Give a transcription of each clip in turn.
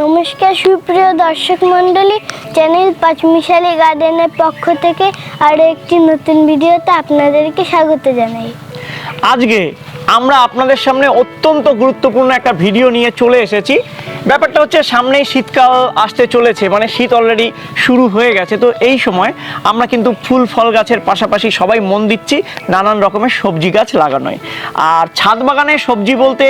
নমস্কার, সুপ্রিয় দর্শক মণ্ডলী, চ্যানেল পাঁচমিশালি গার্ডেনের পক্ষ থেকে আরও একটি নতুন ভিডিওতে আপনাদেরকে স্বাগত জানাই। আজকে আমরা আপনাদের সামনে অত্যন্ত গুরুত্বপূর্ণ একটা ভিডিও নিয়ে চলে এসেছি। ব্যাপারটা হচ্ছে সামনেই শীতকাল আসতে চলেছে মানে শীত অলরেডি শুরু হয়ে গেছে। তো এই সময় আমরা কিন্তু ফুল ফল গাছের পাশাপাশি সবাই মন দিচ্ছি, নানান রকমের সবজি গাছ লাগানোয়। আর ছাদ বাগানে সবজি বলতে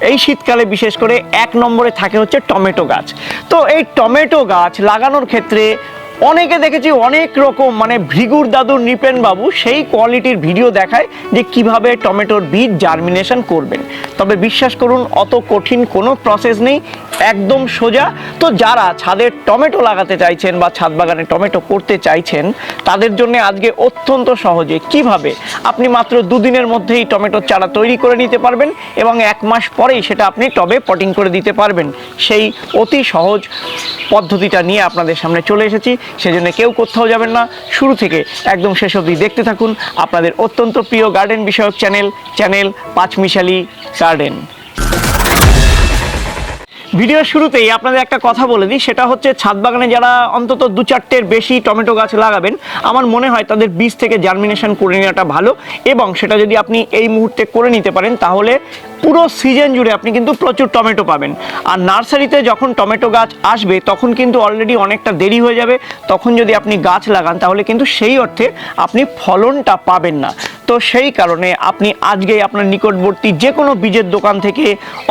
এই শীতকালে বিশেষ করে এক নম্বরে থাকে হচ্ছে টমেটো গাছ। তো এই টমেটো গাছ লাগানোর ক্ষেত্রে অনেকে দেখেছি অনেক রকম মানে ভৃগুর দাদুর নিপেন বাবু সেই কোয়ালিটির ভিডিও দেখায় যে কীভাবে টমেটোর বীজ জার্মিনেশন করবেন। তবে বিশ্বাস করুন, অত কঠিন কোনো প্রসেস নেই, একদম সোজা। তো যারা ছাদের টমেটো লাগাতে চাইছেন বা ছাদ বাগানে টমেটো করতে চাইছেন, তাদের জন্য আজকে অত্যন্ত সহজে। কীভাবে? আপনি মাত্র দুদিনের মধ্যেই টমেটোর চারা তৈরি করে নিতে পারবেন এবং এক মাস পরেই সেটা আপনি টবে পটিং করে দিতে পারবেন। সেই অতি সহজ পদ্ধতিটা নিয়ে আপনাদের সামনে চলে এসেছি। সেজন্য কেউ কোথাও যাবেন না। শুরু থেকে একদম শেষ অবধি দেখতে থাকুন আপনাদের অত্যন্ত প্রিয় গার্ডেন বিষয়ক চ্যানেল চ্যানেল পাঁচমিশালি গার্ডেন ভিডিওর শুরুতেই আপনাদের একটা কথা বলে দিই, সেটা হচ্ছে ছাদ বাগানে যারা অন্তত দু চারটের বেশি টমেটো গাছ লাগাবেন, আমার মনে হয় তাদের বীজ থেকে জার্মিনেশন করে নেওয়াটা ভালো এবং সেটা যদি আপনি এই মুহূর্তে করে নিতে পারেন, তাহলে পুরো সিজন জুড়ে আপনি কিন্তু প্রচুর টমেটো পাবেন। আর নার্সারিতে যখন টমেটো গাছ আসবে, তখন কিন্তু অলরেডি অনেকটা দেরি হয়ে যাবে। তখন যদি আপনি গাছ লাগান, তাহলে কিন্তু সেই অর্থে আপনি ফলনটা পাবেন না। তো সেই কারণে আপনি আজকেই আপনার নিকটবর্তী যে কোনো বীজের দোকান থেকে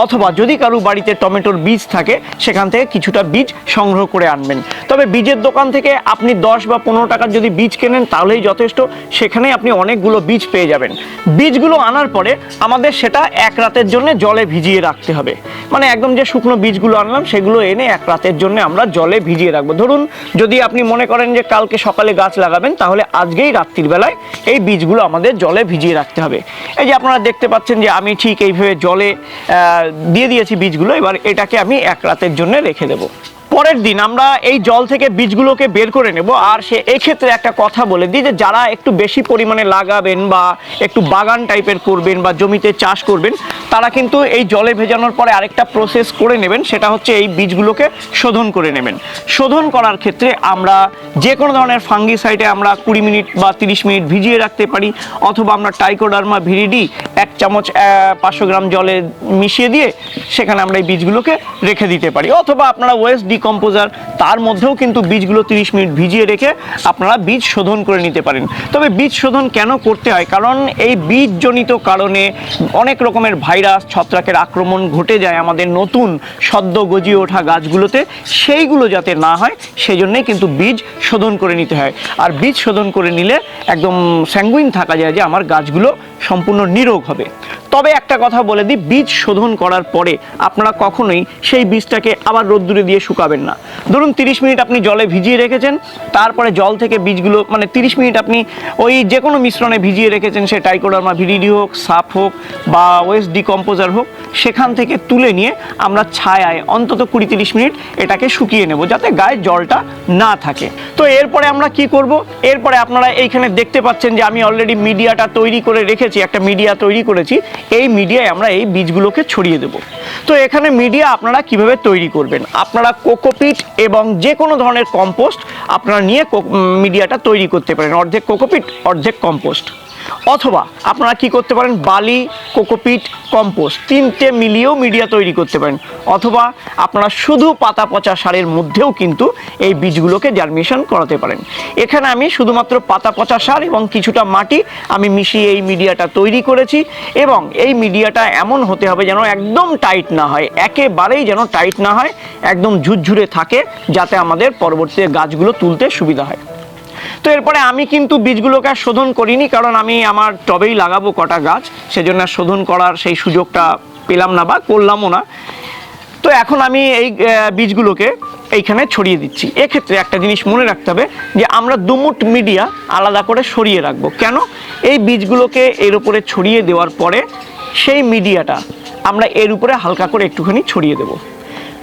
অথবা যদি কারও বাড়িতে টমেটোর বীজ থাকে, সেখান থেকে কিছুটা বীজ সংগ্রহ করে আনবেন। তবে বীজের দোকান থেকে আপনি দশ বা পনেরো টাকার যদি বীজ কেনেন, তাহলেই যথেষ্ট। সেখানে আপনি অনেকগুলো বীজ পেয়ে যাবেন। বীজগুলো আনার পরে আমাদের সেটা এক রাতের জন্য জলে ভিজিয়ে রাখতে হবে। মানে একদম যে শুকনো বীজগুলো আনলাম, সেগুলো এনে এক রাতের জন্য আমরা জলে ভিজিয়ে রাখব। ধরুন, যদি আপনি মনে করেন যে কালকে সকালে গাছ লাগাবেন, তাহলে আজকেই রাত্রির বেলায় এই বীজগুলো আমাদের জলে ভিজিয়ে রাখতে হবে। এই যে আপনারা দেখতে পাচ্ছেন যে আমি ঠিক এইভাবে জলে দিয়ে দিয়েছি বীজগুলো, এবার এটাকে আমি এক রাতের জন্য রেখে দেবো। পরের দিন আমরা এই জল থেকে বীজগুলোকে বের করে নেব। আর সে এক্ষেত্রে একটা কথা বলে দিই যে, যারা একটু বেশি পরিমাণে লাগাবেন বা একটু বাগান টাইপের করবেন বা জমিতে চাষ করবেন, তারা কিন্তু এই জলে ভেজানোর পরে আরেকটা প্রসেস করে নেবেন, সেটা হচ্ছে এই বীজগুলোকে শোধন করে নেবেন। শোধন করার ক্ষেত্রে আমরা যে কোনো ধরনের ফাঙ্গিসাইডে আমরা কুড়ি মিনিট বা তিরিশ মিনিট ভিজিয়ে রাখতে পারি, অথবা আমরা টাইকোডার্মা ভিরিডি এক চামচ পাঁচশো গ্রাম জলে মিশিয়ে দিয়ে সেখানে আমরা এই বীজগুলোকে রেখে দিতে পারি। অথবা আপনারা ওয়েস্ট ডিকম্পোজার তার মধ্যেও কিন্তু বীজগুলো তিরিশ মিনিট ভিজিয়ে রেখে আপনারা বীজ শোধন করে নিতে পারেন। তবে বীজ শোধন কেন করতে হয়? কারণ এই বীজজনিত কারণে অনেক রকমের ভাইরাস, ছত্রাকের আক্রমণ ঘটে যায় আমাদের নতুন সদ্য গজিয়ে ওঠা গাছগুলোতে। সেইগুলো যাতে না হয় সেই জন্যেই কিন্তু বীজ শোধন করে নিতে হয়। আর বীজ শোধন করে নিলে একদম স্যাঙ্গুইন থাকা যায় যে আমার গাছগুলো সম্পূর্ণ নিরোগ হবে। তবে একটা কথা বলে দিই, বীজ শোধন করার পরে আপনারা কখনোই সেই বীজটাকে আবার রোদ্দুরে দিয়ে শুকাবেন না। ধরুন তিরিশ মিনিট আপনি জলে ভিজিয়ে রেখেছেন, তারপরে জল থেকে বীজগুলো মানে তিরিশ মিনিট আপনি ওই যে কোনো মিশ্রণে ভিজিয়ে রেখেছেন, সে টাইকোডার্মা ভিডিডি হোক সাপ হোক, বা ওয়েস্ট ডিকম্পোজার হোক, সেখান থেকে তুলে নিয়ে আমরা ছায়ায় অন্তত কুড়ি তিরিশ মিনিট এটাকে শুকিয়ে নেব, যাতে গায়ে জলটা না থাকে। তো এরপরে আমরা কি করব? এরপরে আপনারা এইখানে দেখতে পাচ্ছেন যে আমি অলরেডি মিডিয়াটা তৈরি করে রেখেছি, একটা মিডিয়া তৈরি করেছি। এই মিডিয়ায় আমরা এই বীজগুলোকে ছড়িয়ে দেব। তো এখানে মিডিয়া আপনারা কীভাবে তৈরি করবেন? আপনারা কোকোপিট এবং যে কোনো ধরনের কম্পোস্ট আপনারা নিয়ে মিডিয়াটা তৈরি করতে পারেন। অর্ধেক কোকোপিট, অর্ধেক কম্পোস্ট। অথবা আপনারা কি করতে পারেন, বালি, কোকোপিট, কম্পোস্ট, তিনটে মিলিয়েও মিডিয়া তৈরি করতে পারেন। অথবা আপনারা শুধু পাতা পচা সারের মধ্যেও কিন্তু এই বীজগুলোকে জার্মিনেশন করাতে পারেন। এখানে আমি শুধুমাত্র পাতা পচা সার এবং কিছুটা মাটি আমি মিশিয়ে এই মিডিয়াটা তৈরি করেছি এবং এই মিডিয়াটা এমন হতে হবে যেন একদম টাইট না হয়, একেবারেই যেন টাইট না হয়, একদম ঝুরঝুরে থাকে যাতে আমাদের পরবর্তী গাছগুলো তুলতে সুবিধা হয়। তো এরপরে আমি কিন্তু বীজগুলোকে আর শোধন করিনি, কারণ আমি আমার টবেই লাগাবো কটা গাছ, সেজন্য শোধন করার সেই সুযোগটা পেলাম না বা করলামও না। তো এখন আমি এই বীজগুলোকে এইখানে ছড়িয়ে দিচ্ছি। এক্ষেত্রে একটা জিনিস মনে রাখতে হবে যে, আমরা দুমুট মিডিয়া আলাদা করে সরিয়ে রাখব। কেন? এই বীজগুলোকে এর উপরে ছড়িয়ে দেওয়ার পরে সেই মিডিয়াটা আমরা এর উপরে হালকা করে একটুখানি ছড়িয়ে দেবো।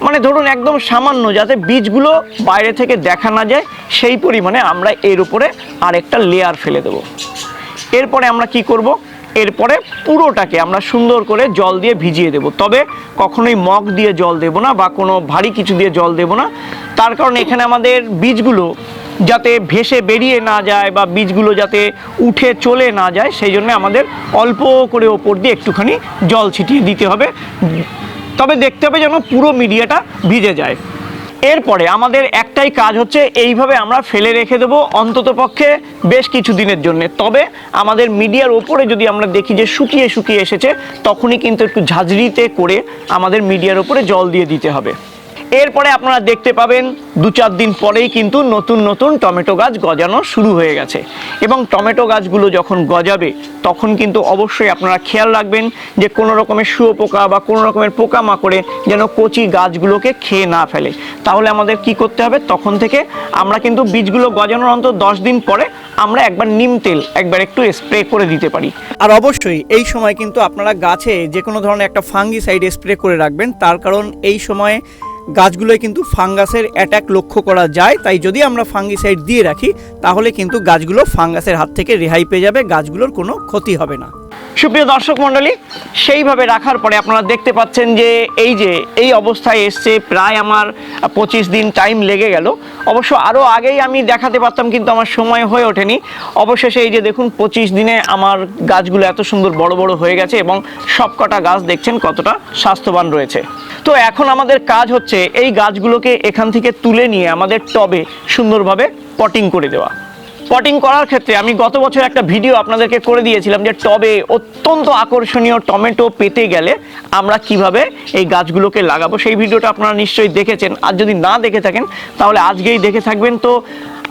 মানে ধরুন একদম সামান্য যাতে বীজগুলো বাইরে থেকে দেখা না যায়, সেই পরিমাণে আমরা এর উপরে আরেকটা লেয়ার ফেলে দেবো। এরপরে আমরা কি করব? এরপরে পুরোটাকে আমরা সুন্দর করে জল দিয়ে ভিজিয়ে দেব। তবে কখনোই মগ দিয়ে জল দেব না বা কোনো ভারী কিছু দিয়ে জল দেব না। তার কারণ এখানে আমাদের বীজগুলো যাতে ভেসে বেরিয়ে না যায় বা বীজগুলো যাতে উঠে চলে না যায়, সেই জন্য আমাদের অল্প করে ওপর দিয়ে একটুখানি জল ছিটিয়ে দিতে হবে। তবে দেখতে হবে যেন পুরো মিডিয়াটা ভিজে যায়। এরপরে আমাদের একটাই কাজ হচ্ছে এইভাবে আমরা ফেলে রেখে দেবো অন্তত পক্ষে বেশ কিছু দিনের জন্য। তবে আমাদের মিডিয়ার ওপরে যদি আমরা দেখি যে শুকিয়ে শুকিয়ে এসেছে, তখনই কিন্তু একটু ঝাঁঝরিতে করে আমাদের মিডিয়ার ওপরে জল দিয়ে দিতে হবে। এরপরে আপনারা দেখতে পাবেন দু চার দিন পরেই কিন্তু নতুন নতুন টমেটো গাছ গজানো শুরু হয়ে গেছে। এবং টমেটো গাছগুলো যখন গজাবে, তখন কিন্তু অবশ্যই আপনারা খেয়াল রাখবেন যে কোনো রকমের শুয়োপোকা বা কোনো রকমের পোকামাকড়ে যেন কচি গাছগুলোকে খেয়ে না ফেলে। তাহলে আমাদের কি করতে হবে? তখন থেকে আমরা কিন্তু বীজগুলো গজানোর অন্তত দশ দিন পরে আমরা একবার নিম তেল একবার একটু স্প্রে করে দিতে পারি। আর অবশ্যই এই সময় কিন্তু আপনারা গাছে যে কোনো ধরনের একটা ফাঙ্গিসাইড স্প্রে করে রাখবেন। তার কারণ এই সময়ে গাছগুলোয় কিন্তু ফাঙ্গাসের অ্যাট্যাক লক্ষ্য করা যায়। তাই যদি আমরা ফাঙ্গিসাইড দিয়ে রাখি, তাহলে কিন্তু গাছগুলো ফাঙ্গাসের হাত থেকে রেহাই পেয়ে যাবে, গাছগুলোর কোনো ক্ষতি হবে না। সুপ্রিয় দর্শক মণ্ডলী, সেইভাবে রাখার পরে আপনারা দেখতে পাচ্ছেন যে এই যে, এই অবস্থায় এসছে, প্রায় আমার পঁচিশ দিন টাইম লেগে গেল। অবশ্য আরও আগেই আমি দেখাতে পারতাম, কিন্তু আমার সময় হয়ে ওঠেনি। অবশেষে এই যে দেখুন, পঁচিশ দিনে আমার গাছগুলো এত সুন্দর বড় বড় হয়ে গেছে এবং সবকটা গাছ দেখছেন কতটা স্বাস্থ্যবান রয়েছে। তো এখন আমাদের কাজ হচ্ছে এই গাছগুলোকে এখান থেকে তুলে নিয়ে আমাদের টবে সুন্দরভাবে পটিং করে দেওয়া। পটিং করার ক্ষেত্রে আমি গত বছর একটা ভিডিও আপনাদেরকে করে দিয়েছিলাম যে টবে অত্যন্ত আকর্ষণীয় টমেটো পেতে গেলে আমরা কীভাবে এই গাছগুলোকে লাগাবো। সেই ভিডিওটা আপনারা নিশ্চয়ই দেখেছেন। আর যদি না দেখে থাকেন, তাহলে আজকেই দেখে থাকবেন। তো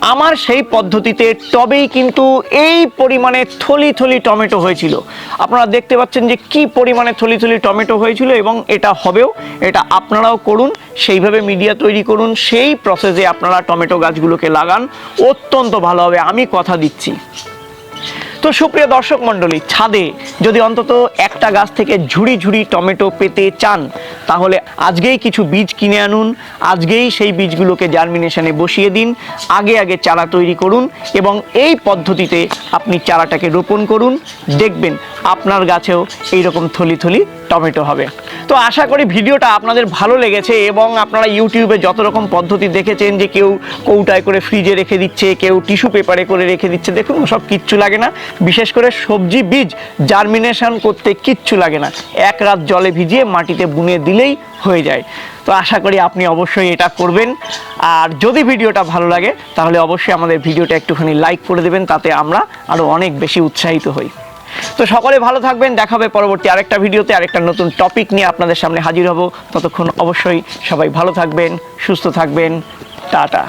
আমার সেই পদ্ধতিতে টবেই কিন্তু এই পরিমাণে থলি থলি টমেটো হয়েছিল। আপনারা দেখতে পাচ্ছেন যে কি পরিমাণে থলি থলি টমেটো হয়েছিল এবং এটা হবেও, এটা আপনারাও করুন, সেইভাবে মিডিয়া তৈরি করুন, সেই প্রসেসে আপনারা টমেটো গাছগুলোকে লাগান, অত্যন্ত ভালো হবে, আমি কথা দিচ্ছি। তো সুপ্রিয় দর্শক মণ্ডলী, ছাদে যদি অন্তত একটা গাছ থেকে ঝুড়ি ঝুড়ি টমেটো পেতে চান তাহলে আজকেই কিছু বীজ কিনে আনুন, আজকেই সেই বীজগুলোকে জার্মিনেশনে বসিয়ে দিন, আগে আগে চারা তৈরি করুন এবং এই পদ্ধতিতে আপনি চারাটাকে রোপণ করুন, দেখবেন আপনার গাছেও এইরকম থলি থলি টমেটো হবে। তো আশা করি ভিডিওটা আপনাদের ভালো লেগেছে এবং আপনারা ইউটিউবে যত রকম পদ্ধতি দেখেছেন যে কেউ কৌটায় করে ফ্রিজে রেখে দিচ্ছে, কেউ টিস্যু পেপারে করে রেখে দিচ্ছে, দেখুন, সব কিচ্ছু লাগে না। বিশেষ করে সবজি বীজ জার্মিনেশন করতে কিচ্ছু লাগে না। এক রাত জলে ভিজিয়ে মাটিতে বুনে দিলেই হয়ে যায়। তো আশা করি আপনি অবশ্যই এটা করবেন। আর যদি ভিডিওটা ভালো লাগে, তাহলে অবশ্যই আমাদের ভিডিওটা একটুখানি লাইক করে দেবেন, তাতে আমরা আরও অনেক বেশি উৎসাহিত হই। তো সকলে ভালো থাকবেন দেখাবে পরবর্তী আরেকটা ভিডিওতে, আরেকটা নতুন টপিক নিয়ে আপনাদের সামনে হাজির হব। ততক্ষণ অবশ্যই সবাই ভালো থাকবেন, সুস্থ থাকবেন, টাটা।